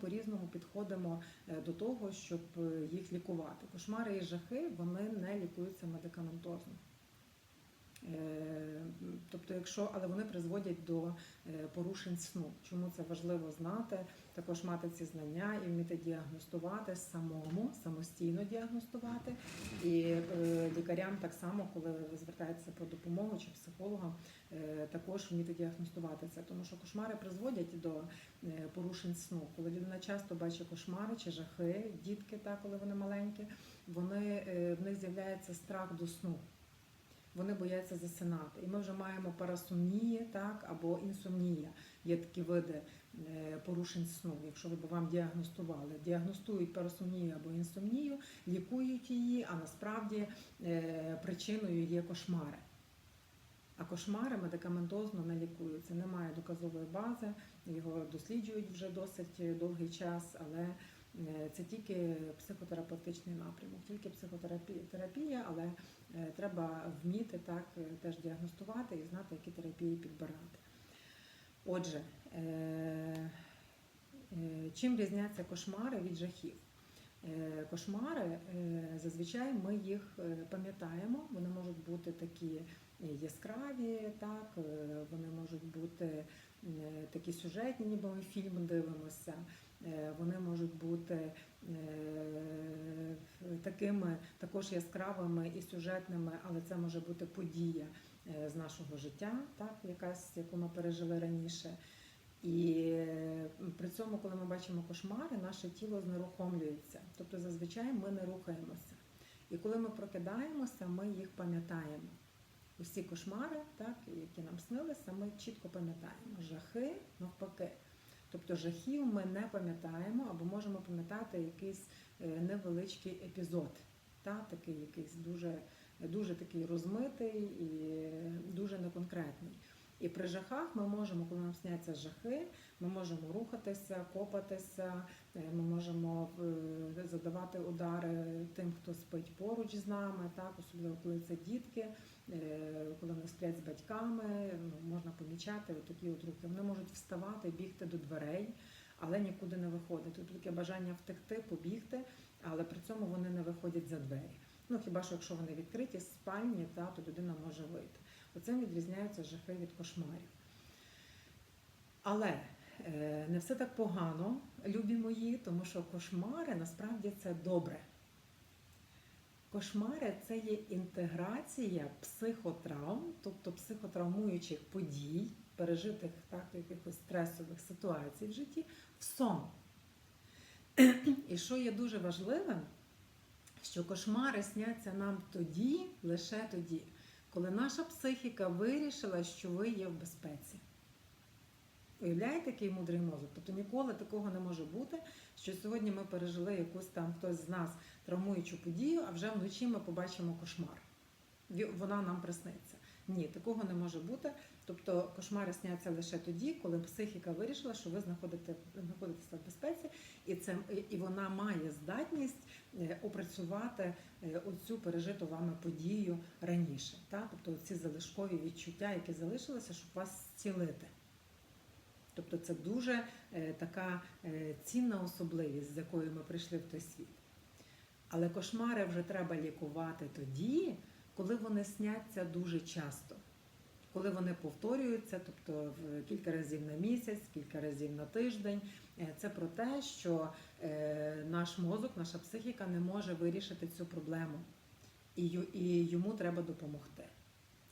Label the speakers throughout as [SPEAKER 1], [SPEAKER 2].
[SPEAKER 1] по-різному підходимо е, до того, щоб е, їх лікувати. Кошмари і жахи вони не лікуються медикаментозно. Тобто, якщо, але вони призводять до е, порушень сну. Чому це важливо знати? Також мати ці знання і вміти діагностувати самому, самостійно діагностувати. І е, лікарям так само, коли звертаються по допомогу чи психологам, е, також вміти діагностувати це, тому що кошмари призводять до порушень сну. Коли людина часто бачить кошмари чи жахи, дітки, так, коли вони маленькі, вони в них з'являється страх до сну. Вони бояться засинати. І ми вже маємо парасомнії, так, або інсомнія. Є такі види е, порушень сну. Якщо ви б вам діагностували, діагностують парасомнію або інсомнію, лікують її, а насправді е, причиною є кошмари. А кошмари медикаментозно не лікуються. Немає доказової бази, його досліджують вже досить довгий час, але е, це тільки психотерапевтичний напрямок, тільки психотерапія, але треба вміти так е, теж діагностувати і знати, які терапії підбирати. Отже, е, е, чим різняться кошмари від жахів? Е, Кошмари е, зазвичай ми їх е, пам'ятаємо. Вони можуть бути такі яскраві, так е, вони можуть бути е, такі сюжетні, ніби ми фільм дивимося. Е, Вони можуть бути е, такими також яскравими і сюжетними, але це може бути подія е, з нашого життя, так, якась, яку ми пережили раніше. І е, при цьому, коли ми бачимо кошмари, наше тіло знерухомлюється. Тобто зазвичай ми не рухаємося. І коли ми прокидаємося, ми їх пам'ятаємо. Усі кошмари, так, які нам снилися, ми чітко пам'ятаємо. Жахи навпаки. Тобто жахів ми не пам'ятаємо або можемо пам'ятати якийсь невеличкий епізод, та, такий якийсь дуже, дуже такий розмитий і дуже неконкретний. І при жахах ми можемо, коли нам сняться жахи, ми можемо рухатися, копатися, е, ми можемо е, задавати удари тим, хто спить поруч з нами, так, особливо коли це дітки, е, коли вони сплять з батьками, ну, можна помічати такі от рухи. Вони можуть вставати, бігти до дверей, але нікуди не виходить. Тут таке бажання втекти, побігти, але при цьому вони не виходять за двері. Ну хіба що якщо вони відкриті спальні, та, то людина може вийти. Оцим відрізняються жахи від кошмарів. Але е, не все так погано, любі мої, тому що кошмари насправді це добре. Кошмари це є інтеграція психотравм, тобто психотравмуючих подій, пережитих так, якихось стресових ситуацій в житті, в сон. І що є дуже важливим, що кошмари сняться нам тоді, лише тоді, коли наша психіка вирішила, що ви є в безпеці. Уявляєте, який мудрий мозок? Тобто ніколи такого не може бути, що сьогодні ми пережили якусь там хтось з нас травмуючу подію, а вже вночі ми побачимо кошмар. Вона нам присниться. Ні, такого не може бути. Тобто кошмари сняться лише тоді, коли психіка вирішила, що ви знаходите, знаходитеся в безпеці, і це і вона має здатність е, опрацювати е, оцю пережиту вами подію раніше. Та? Тобто ці залишкові відчуття, які залишилися, щоб вас зцілити. Тобто це дуже е, така е, цінна особливість, з якою ми прийшли в той світ. Але кошмари вже треба лікувати тоді, коли вони сняться дуже часто, коли вони повторюються, тобто в кілька разів на місяць, кілька разів на тиждень. Е, Це про те, що наш мозок, наша психіка не може вирішити цю проблему, і йому треба допомогти.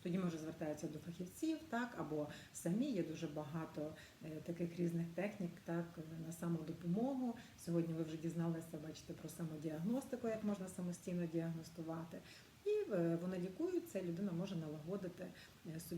[SPEAKER 1] Тоді ми вже звертаються до фахівців, так або самі є дуже багато е, таких різних технік, так на самодопомогу. Сьогодні ви вже дізналися, бачите, про самодіагностику, як можна самостійно діагностувати. І е, вони лікуються, людина може налагодити е, собі.